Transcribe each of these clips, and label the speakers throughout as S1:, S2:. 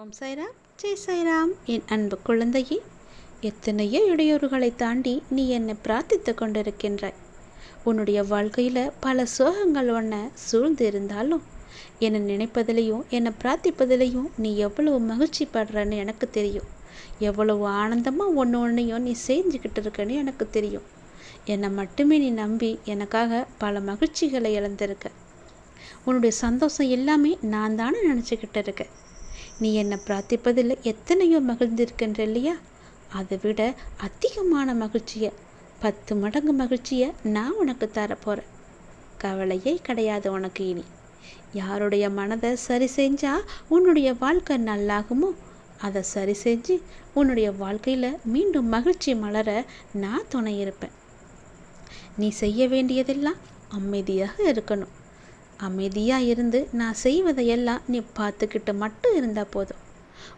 S1: ஓம் சாய்ராம். ஜெய் சாய்ராம். என் அன்பு குழந்தையே எத்தனையோ இடையூறுகளை தாண்டி நீ என்னை பிரார்த்தித்து கொண்டிருக்கின்றாய். உன்னுடைய வாழ்க்கையில் பல சோகங்கள் உன்னை சூழ்ந்து இருந்தாலும் என்னை நினைப்பதிலையும் என்னை பிரார்த்திப்பதிலையும் நீ எவ்வளவு மகிழ்ச்சி படுறன்னு எனக்கு தெரியும். எவ்வளவு ஆனந்தமாக ஒன்று ஒன்றையும் நீ செஞ்சுக்கிட்டு இருக்கன்னு எனக்கு தெரியும். என்னை மட்டுமே நீ நம்பி எனக்காக பல மகிழ்ச்சிகளை இழந்திருக்க. உன்னுடைய சந்தோஷம் எல்லாமே நான் தானே நினச்சிக்கிட்டு இருக்கேன். நீ என்னை பிரார்த்திப்பதில் எத்தனையோ மகிழ்ந்திருக்கின்ற இல்லையா அதை விட அதிகமான மகிழ்ச்சியை பத்து மடங்கு மகிழ்ச்சியை நான் உனக்கு தரப்போகிறேன் கவலையே கிடையாது உனக்கு இனி. யாருடைய மனதை சரி செஞ்சால் உன்னுடைய வாழ்க்கை நல்லாகுமோ? அதை சரி செஞ்சு உன்னுடைய வாழ்க்கையில் மீண்டும் மகிழ்ச்சி மலர நான் துணை இருப்பேன். நீ செய்ய வேண்டியதெல்லாம் அமைதியாக இருக்கணும். அமைதியாக இருந்து நான் செய்வதையெல்லாம் நீ பார்த்துக்கிட்டு மட்டும் இருந்தால் போதும்.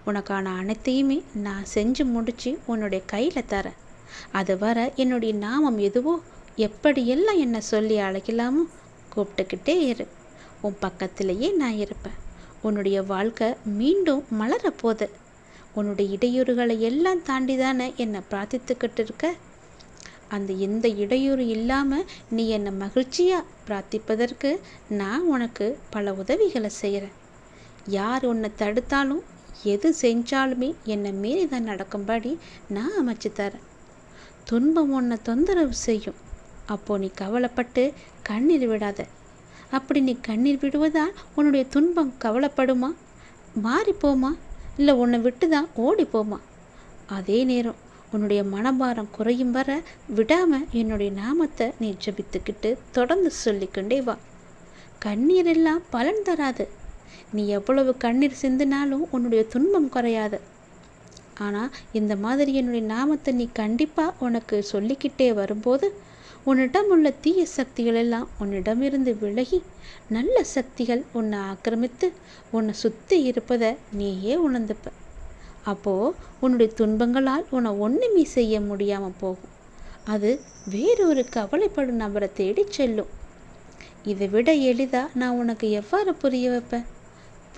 S1: உனக்கான அனைத்தையுமே நான் செஞ்சு முடித்து உன்னுடைய கையில் தரேன். அது வர என்னுடைய நாமம் எதுவோ எப்படியெல்லாம் என்னை சொல்லி அழைக்கலாமோ கூப்பிட்டுக்கிட்டே இரு. உன் பக்கத்திலேயே நான் இருப்பேன். உன்னுடைய வாழ்க்கை மீண்டும் மலரப்போகுது. உன்னுடைய இடையூறுகளை எல்லாம் தாண்டி தானே என்னை பிரார்த்தித்துக்கிட்டு இருக்க? அந்த எந்த இடையூறு இல்லாமல் நீ என்னை மகிழ்ச்சியாக பிரார்த்திப்பதற்கு நான் உனக்கு பல உதவிகளை செய்கிறேன் யார் உன்னை தடுத்தாலும் எது செஞ்சாலுமே என்னை மீறி தான் நடக்கும்படி நான் அமைச்சு தரேன். துன்பம் உன்னை தொந்தரவு செய்யும். அப்போது நீ கவலைப்பட்டு கண்ணீர் விடாத. அப்படி நீ கண்ணீர் விடுவதால் உன்னுடைய துன்பம் கவலைப்படுமா? மாறிப்போமா? இல்லை உன்னை விட்டு தான் ஓடி போமா அதே நேரம் உன்னுடைய மனபாரம் குறையும் வர விடாமல் என்னுடைய நாமத்தை நீ ஜபித்துக்கிட்டு தொடர்ந்து சொல்லிக்கொண்டே வா. கண்ணீர் எல்லாம் பலன் தராது. நீ எவ்வளவு கண்ணீர் சிந்தினாலும் உன்னுடைய துன்பம் குறையாது. ஆனால் இந்த மாதிரி என்னுடைய நாமத்தை நீ கண்டிப்பாக உனக்கு சொல்லிக்கிட்டே வரும்போது உன்னிடம் உள்ள தீய சக்திகள் எல்லாம் உன்னிடமிருந்து விலகி நல்ல சக்திகள் உன்னை ஆக்கிரமித்து உன்னை சுற்றி இருப்பதை நீயே உணர்ந்துப்ப. அப்போது உன்னுடைய துன்பங்களால் உன்னை ஒன்றுமே செய்ய முடியாமல் போகும். அது வேறொரு கவலைப்படும் நபரை தேடி செல்லும். இதை விட எளிதாக நான் உனக்கு எவ்வாறு புரிய வைப்பேன்?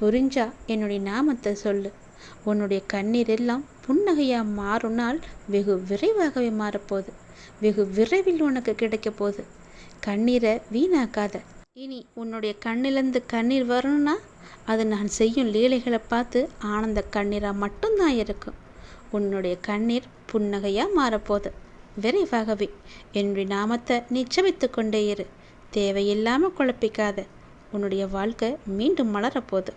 S1: புரிஞ்சா என்னுடைய நாமத்தை சொல்லு. உன்னுடைய கண்ணீர் எல்லாம் புன்னகையாக மாறுனால் வெகு விரைவாகவே மாறப்போகுது. வெகு விரைவில் உனக்கு கிடைக்க போகுது. கண்ணீரை வீணாக்காத. இனி உன்னுடைய கண்ணிலேருந்து கண்ணீர் வரணும்னா அது நான் செய்யும் லீலைகளை பார்த்து ஆனந்த கண்ணீராக மட்டும்தான் இருக்கும். உன்னுடைய கண்ணீர் புன்னகையாக மாறப்போகுது விரைவாகவே என்னுடைய நாமத்தை நிச்சமித்து கொண்டே இரு. தேவையில்லாமல் குழப்பிக்காத. உன்னுடைய வாழ்க்கை மீண்டும் மலரப்போகுது